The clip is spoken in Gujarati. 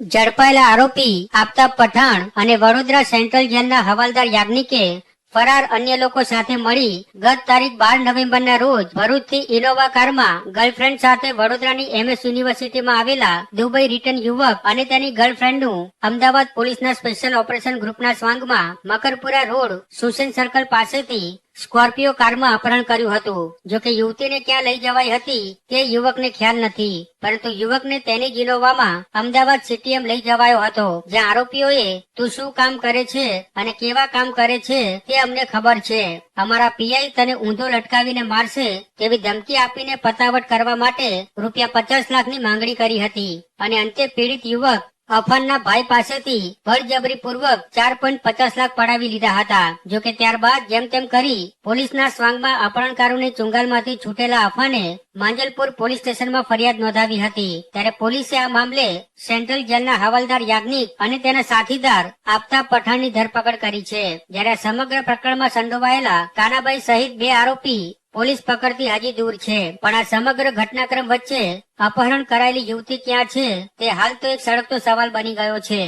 ઝડપાયેલા આરોપી આપતા પઠાણ અને વડોદરા સેન્ટ્રલ જેલના હવાલદાર યાજ્ઞિકે ફરાર અન્ય લોકો સાથે મળી ગત તારીખ બાર નવેમ્બરના રોજ ભરૂચથી ઇનોવા કારમાં ગર્લફ્રેન્ડ સાથે વડોદરાની એમએસ યુનિવર્સિટીમાં આવેલા દુબઈ રિટર્ન યુવક અને તેની ગર્લફ્રેન્ડનું અમદાવાદ પોલીસના સ્પેશિયલ ઓપરેશન ગ્રુપના સ્વાંગમાં મકરપુરા રોડ સુસેન સર્કલ પાસેથી સ્કોર્પિયો કારમાં અપહરણ કર્યું હતું. જો કે યુવતીને ક્યાં લઈ જવાઈ હતી, તે યુવકને ખ્યાલ નથી. પરંતુ યુવકને તેની અમદાવાદ અમદાવાદ સીટીએમ લઈ જવાયો હતો. જ્યાં આરોપીઓએ, તું શું કામ કરે છે અને કેવા કામ કરે છે તે અમને ખબર છે. અમારા પીઆઈ તને ઊંધો લટકાવીને મારશે તેવી ધમકી આપીને પતાવટ કરવા માટે રૂપિયા પચાસ લાખની માંગણી કરી હતી. અને અંતે પીડિત યુવક અફાનના ભાઈ પાસેથી બળજબરી પૂર્વક ચાર પોઈન્ટ પચાસ લાખ પડાવી લીધા હતા. જો કે ત્યારબાદ જેમ તેમ કરી પોલીસના સ્વાંગમાં અપહરણકારોની ચુંગાલમાંથી છૂટેલા અફાને માંજલપુર પોલીસ સ્ટેશનમાં ફરિયાદ નોંધાવી હતી. ત્યારે પોલીસે આ મામલે સેન્ટ્રલ જેલના હવાલદાર યાજ્ઞિક અને તેના સાથીદાર આપતા પઠાણની ધરપકડ કરી છે. જ્યારે સમગ્ર પ્રકરણમાં સંડોવાયેલા કાનાભાઈ સહિત બે આરોપી પોલીસ પકડતી હજી દૂર છે, પણ આ સમગ્ર ઘટનાક્રમ વચ્ચે અપહરણ કરાયેલી યુવતી ક્યાં છે, તે હાલ તો એક સળગતો સવાલ બની ગયો છે.